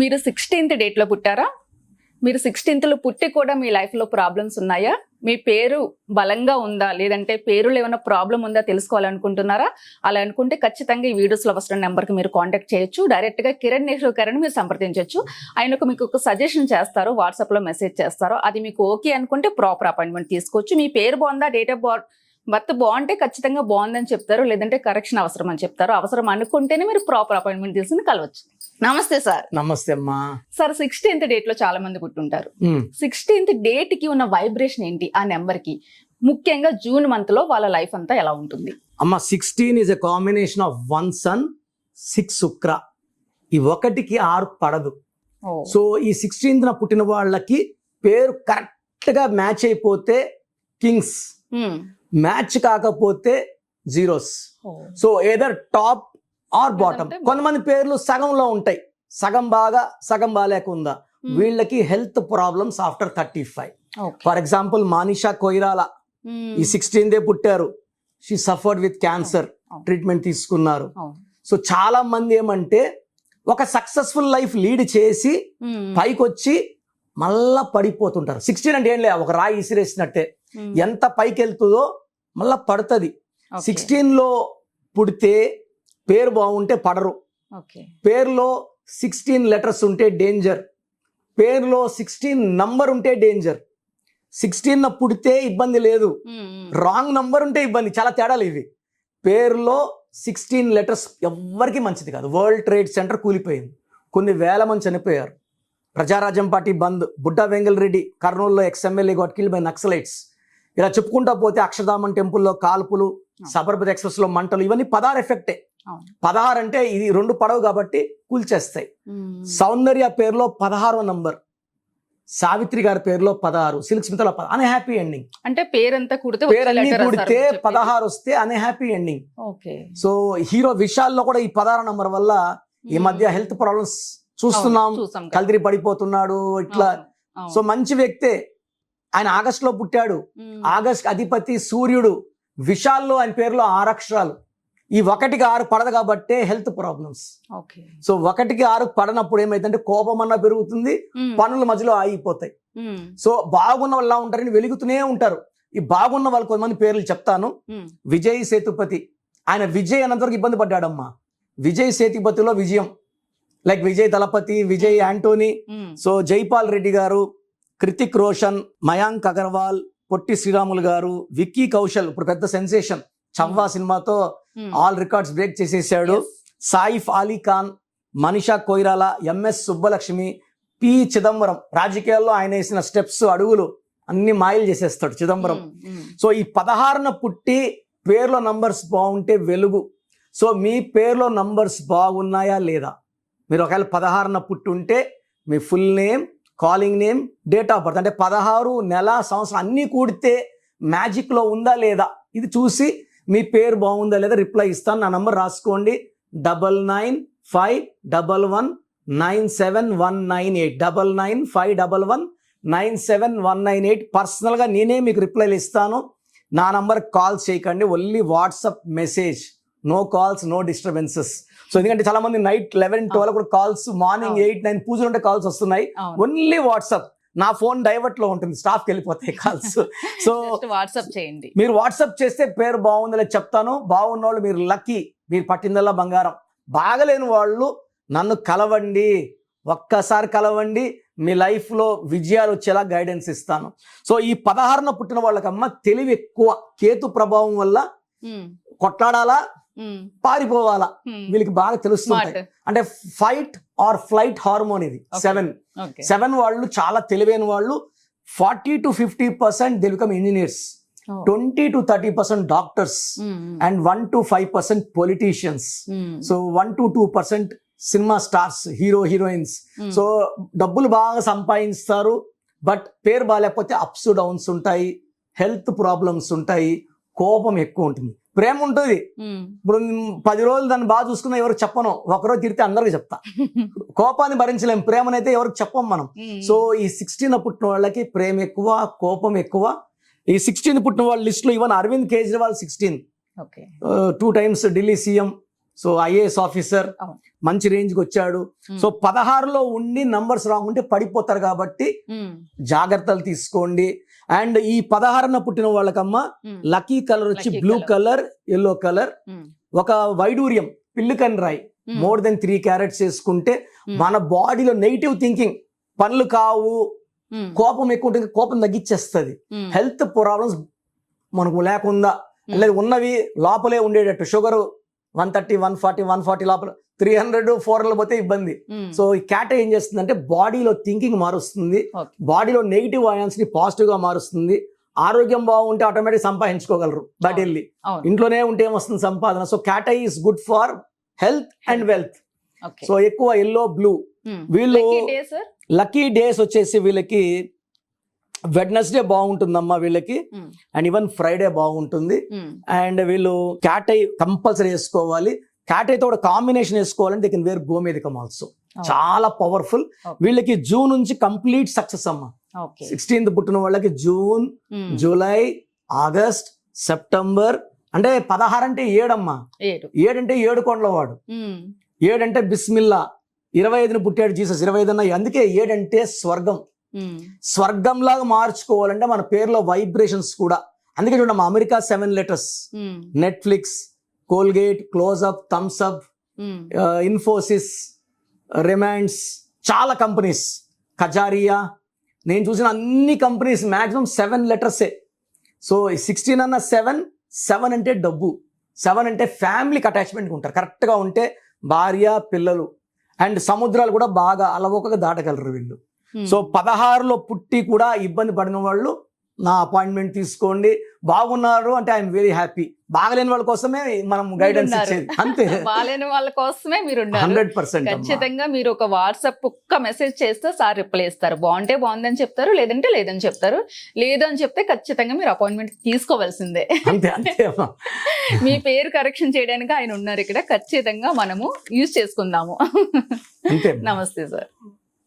మీరు సిక్స్టీన్త్ డేట్లో పుట్టారా? మీరు సిక్స్టీన్త్లో పుట్టి కూడా మీ లైఫ్లో ప్రాబ్లమ్స్ ఉన్నాయా? మీ పేరు బలంగా ఉందా? లేదంటే పేరులో ఏమైనా ప్రాబ్లం ఉందా తెలుసుకోవాలనుకుంటున్నారా? అలా అనుకుంటే ఖచ్చితంగా ఈ వీడియోస్లో వస్తున్న నెంబర్కి మీరు కాంటాక్ట్ చేయొచ్చు. డైరెక్ట్గా కిరణ్ నెహ్రూ గారిని మీరు సంప్రదించవచ్చు ఆయనకు మీకు ఒక సజెషన్ చేస్తారు వాట్సాప్లో మెసేజ్ చేస్తారు. అది మీకు ఓకే అనుకుంటే ప్రాపర్ అపాయింట్మెంట్ తీసుకోవచ్చు. మీ పేరు బాగుందా? డేట్ ఆఫ్ బర్త్ బర్త్ బాగుంటే ఖచ్చితంగా బాగుందని చెప్తారు లేదంటే కరెక్షన్ అవసరం అని చెప్తారు. అవసరం అనుకుంటేనే మీరు ప్రాపర్ అపాయింట్మెంట్ తీసుకుని కలవచ్చు. నమస్తే సార్. నమస్తే అమ్మా. సార్ సిక్స్టీన్త్ డేట్లో చాలా మంది పుట్టుంటారు ఉమ్, సిక్స్టీన్త్ డేట్కి ఉన్న వైబ్రేషన్ ఏంటి? ఆ నెంబర్కి. ముఖ్యంగా జూన్ మంత్లో వాళ్ళ లైఫ్ అంతా ఎలా ఉంటుంది? అమ్మ sixteen is a combination of one sun six శుక్ర. ఈ ఒకటికి ఆరు పడదు. సో ఈ సిక్స్టీన్త్ న పుట్టిన వాళ్ళకి పేరు కరెక్ట్గా మ్యాచ్ అయిపోతే కింగ్స్. మ్యాచ్ కాకపోతే zeros. So either top or bottom. కొంతమంది పేర్లు సగంలో ఉంటాయి. సగం బాగా సగం బాగాలేకుందా Hmm. వీళ్ళకి health problems after thirty five. For example Manisha Koirala. ఈ సిక్స్టీన్ డే పుట్టారు. She suffered with cancer. Treatment తీసుకున్నారు. సో చాలా మంది ఏమంటే ఒక సక్సెస్ఫుల్ లైఫ్ లీడ్ చేసి. పైకి వచ్చి మళ్ళా పడిపోతుంటారు. సిక్స్టీన్ అంటే ఏం లే ఒక రాయి ఇసిరేసినట్టే. ఎంత పైకి వెళ్తుందో మళ్ళా పడుతుంది. సిక్స్టీన్లో పుడితే పేరు బాగుంటే పడరు. పేరులో సిక్స్టీన్ లెటర్స్ ఉంటే డేంజర్ పేరులో సిక్స్టీన్ నంబర్ ఉంటే డేంజర్ సిక్స్టీన్ పుడితే ఇబ్బంది లేదు. Hmm. రాంగ్ నంబర్ ఉంటే ఇబ్బంది. చాలా తేడాలు ఇవి. పేరులో సిక్స్టీన్ లెటర్స్ ఎవ్వరికి మంచిది కాదు. వరల్డ్ ట్రేడ్ సెంటర్ కూలిపోయింది. కొన్ని వేల మంది చనిపోయారు. ప్రజారాజ్యం పార్టీ బంద్. బుడ్డా వెంగల్ రెడ్డి కర్నూలులో ex MLA got kill by Naxalites ఇలా చెప్పుకుంటా పోతే అక్షరధామన్ టెంపుల్లో కాల్పులు సబర్బత్ ఎక్స్ప్రెస్లో మంటలు ఇవన్నీ పదహారు ఎఫెక్టే. పదహారు అంటే ఇది రెండు పడవు కాబట్టి కూల్చేస్తాయి. సౌందర్య పేరులో పదహారో నంబర్ సావిత్రి గారి పేరులో పదహారు సిల్క్ స్మితలో అనే హ్యాపీ ఎండింగ్ అంటే పేరంతా కుడితే పేరన్నీ కూడితే పదహారు వస్తే అనే happy ending okay so hero విశాల్లో కూడా ఈ పదహారు నంబర్ వల్ల ఈ. మధ్య హెల్త్ ప్రాబ్లమ్స్ చూస్తున్నాం. కల్దిరి పడిపోతున్నాడు ఇట్లా. సో మంచి వ్యక్తే ఆయన ఆగస్ట్లో పుట్టాడు. ఆగస్ట్ అధిపతి సూర్యుడు విశాల్లో ఆయన పేరులో ఆరు అక్షరాలు ఈ ఒకటికి ఆరు పడదు కాబట్టే హెల్త్ ప్రాబ్లమ్స్. సో ఒకటికి ఆరు పడనప్పుడు ఏమైందంటే కోపం అన్నా పెరుగుతుంది. పనుల మధ్యలో ఆగిపోతాయి. సో బాగున్న వాళ్ళు ఎలా ఉంటారని వెలుగుతూనే ఉంటారు. ఈ బాగున్న వాళ్ళు కొంతమంది పేర్లు చెప్తాను. విజయ్ సేతుపతి. ఆయన విజయ్ అన్నంతవరకు ఇబ్బంది పడ్డాడమ్మా. విజయ్ సేతుపతిలో విజయం. లైక్ విజయ్ దళపతి విజయ్ యాంటోనీ. సో జైపాల్ రెడ్డి గారు కృతిక్ రోషన్ మయాంక్ అగర్వాల్ పొట్టి శ్రీరాములు గారు విక్కీ కౌశల్ ఇప్పుడు పెద్ద సెన్సేషన్ చవ్వా సినిమాతో Hmm. ఆల్ రికార్డ్స్ బ్రేక్ చేసేసాడు. సాయిఫ్ అలీ ఖాన్ మనీషా కొయిరాల ఎంఎస్ సుబ్బలక్ష్మి పి చిదంబరం రాజకీయాల్లో ఆయన వేసిన స్టెప్స్ అడుగులు అన్ని మాయలు చేసేస్తాడు చిదంబరం Hmm. Hmm. సో ఈ పదహారున పుట్టి పేర్లో నంబర్స్ బాగుంటే వెలుగు సో మీ పేర్లో నంబర్స్ బాగున్నాయా లేదా మీరు ఒకవేళ పదహారున పుట్టుంటే మీ full name calling name date of birth అంటే పదహారు నెల సంవత్సరం అన్నీ కూడితే మ్యాజిక్లో ఉందా లేదా? ఇది చూసి మీ పేరు బాగుందా లేదా రిప్లై ఇస్తాను. నా నంబర్ రాసుకోండి. Double nine five double one nine seven one nine eight double nine five double one nine seven one nine eight పర్సనల్గా నేనే మీకు రిప్లైలు ఇస్తాను. నా నంబర్ కాల్ చేయకండి. Only WhatsApp message no calls no disturbances so ఎందుకంటే చాలా మంది నైట్ లెవెన్ ట్వెల్వ్ కూడా కాల్స్ మార్నింగ్. ఎయిట్ నైన్ పూజలు ఉంటే కాల్స్ వస్తున్నాయి. ఓన్లీ వాట్సాప్ నా ఫోన్ డైవర్ట్లో ఉంటుంది. స్టాఫ్కి వెళ్ళిపోతాయి కాల్స్ సో వాట్సాప్ చేయండి. మీరు వాట్సాప్ చేస్తే పేరు బాగుంది లేదు చెప్తాను. బాగున్న వాళ్ళు మీరు లక్కీ మీరు పట్టిందల్లా బంగారం. బాగలేని వాళ్ళు నన్ను కలవండి. ఒక్కసారి కలవండి. మీ లైఫ్లో విజయాలు వచ్చేలా గైడెన్స్ ఇస్తాను. సో ఈ పదహారున పుట్టిన వాళ్ళకమ్మ తెలివి ఎక్కువ కేతు ప్రభావం వల్ల. కొట్లాడాలా. పారిపోవాలా. వీళ్ళకి బాగా తెలుస్తుంది. అంటే ఫైట్ ఆర్ ఫ్లైట్ హార్మోన్ ఇది. సెవెన్. సెవెన్ వాళ్ళు చాలా తెలివైన వాళ్ళు forty to fifty percent they become engineers. Twenty to thirty percent doctors. And one to five percent politicians. So one to two percent cinema stars hero heroines. So డబ్బులు బాగా సంపాదిస్తారు but పేరు బాగాలేకపోతే ups downs ఉంటాయి health problems ఉంటాయి కోపం ఎక్కువ ఉంటుంది ప్రేమ ఉంటుంది. ఇప్పుడు పది రోజులు దాన్ని బాగా చూసుకున్నా ఎవరికి చెప్పను. ఒకరోజు తిరిగితే అందరికి చెప్తా. కోపాన్ని భరించలేం. ప్రేమనైతే ఎవరికి చెప్పం మనం. సో ఈ సిక్స్టీన్ పుట్టిన వాళ్ళకి ప్రేమ ఎక్కువ కోపం ఎక్కువ. ఈ సిక్స్టీన్ పుట్టిన వాళ్ళ లిస్ట్లో even Arvind Kejriwal sixteen. Two times Delhi CM so IAS officer. మంచి రేంజ్కి వచ్చాడు. సో పదహారులో ఉండి నంబర్స్ రాంగ్ ఉంటే పడిపోతారు కాబట్టి జాగ్రత్తలు తీసుకోండి. అండ్ ఈ పదహారున పుట్టిన వాళ్ళకమ్మా లక్కీ కలర్ వచ్చి బ్లూ. కలర్. Yellow colour. ఒక వైడూర్యం పిల్లికన్ రాయ్. మోర్ దెన్ త్రీ క్యారెట్స్ వేసుకుంటే మన బాడీలో నెగిటివ్ థింకింగ్ పనులు కావు కోపం ఎక్కువ ఉంటుంది కోపం తగ్గించేస్తుంది ఉమ్, హెల్త్ ప్రాబ్లమ్స్ మనకు లేకుండా లేదు ఉన్నవి లోపలే ఉండేటట్టు sugar one thirty one forty one forty లోపల త్రీ హండ్రెడ్ ఫోర్ హండ్రెడ్ పోతే ఇబ్బంది. సో ఈ క్యాట్ ఏం చేస్తుందంటే బాడీలో థింకింగ్ మారుస్తుంది. బాడీలో నెగిటివ్ అయాన్స్ని పాజిటివ్గా మారుస్తుంది. ఆరోగ్యం బాగుంటే ఆటోమేటిక్ సంపాదించుకోగలరు అవును. వెళ్ళి ఇంట్లోనే ఉంటే ఏమొస్తుంది సంపాదన? So cat eye is good for health and wealth. So ఎక్కువ ఎల్లో బ్లూ వీళ్ళు? లక్కీ డేస్ వచ్చేసి వీళ్ళకి వెడ్నెస్డే బాగుంటుందమ్మా వీళ్ళకి. అండ్ ఈవెన్ ఫ్రైడే బాగుంటుంది. అండ్ వీళ్ళు క్యాట్ కంపల్సరీ వేసుకోవాలి. క్యాట్ ఐతో కూడా కాంబినేషన్ వేసుకోవాలంటే దే కెన్ వేర్ గోమేదికం ఆల్సో. చాలా పవర్ఫుల్. వీళ్ళకి జూన్ నుంచి కంప్లీట్ సక్సెస్ అమ్మా. సిక్స్టీన్త్ పుట్టిన వాళ్ళకి జూన్ జూలై ఆగస్ట్ సెప్టెంబర్ అంటే పదహారు అంటే ఏడమ్మా ఏడు. ఏడంటే ఏడు కొండలవాడు. ఉమ్, ఏడంటే బిస్మిల్లా. ఇరవై ఐదున పుట్టాడు జీసస్. ఇరవై ఐదున అందుకే ఏడంటే స్వర్గం. స్వర్గంలాగా మార్చుకోవాలంటే మన పేరులో వైబ్రేషన్స్ కూడా. అందుకే చూడమ్మా America seven letters. Netflix Colgate close up Thums Up um, Infosys Raymonds చాలా కంపెనీస్. కజారియా నేను చూసిన అన్ని కంపెనీస్ మాక్సిమం సెవెన్ లెటర్సే. సో సిక్స్టీన్ అన్న సెవెన్ సెవెన్ అంటే డబ్బు. సెవెన్ అంటే ఫ్యామిలీకి అటాచ్మెంట్ ఉంటారు. కరెక్ట్గా ఉంటే భార్య పిల్లలు. అండ్ సముద్రాలు కూడా బాగా అలవోకగా దాటగలరు వీళ్ళు. సో పదహారులో పుట్టి కూడా ఇబ్బంది పడిన వాళ్ళు నా అపాయింట్మెంట్ తీసుకోండి. బాగున్నారు అంటే ఐఎమ్ వెరీ హ్యాపీ. బాగలేని వాళ్ళ కోసమే మనం గైడెన్స్. ఇచ్చేది. అంతే. బాలేని వాళ్ళ కోసమే మీరు హండ్రెడ్ పర్సెంట్ ఖచ్చితంగా మీరు ఒక వాట్సాప్ ఒక్క మెసేజ్ చేస్తే సార్ రిప్లై ఇస్తారు. బాగుంటే బాగుందని చెప్తారు లేదంటే లేదని చెప్తారు. లేదు అని చెప్తే ఖచ్చితంగా మీరు అపాయింట్మెంట్ తీసుకోవాల్సిందే. అంతే అంతే. మీ పేరు కరెక్షన్ చేయడానికి ఆయన ఉన్నారు ఇక్కడ. ఖచ్చితంగా మనము యూజ్ చేసుకుందాము. నమస్తే సార్.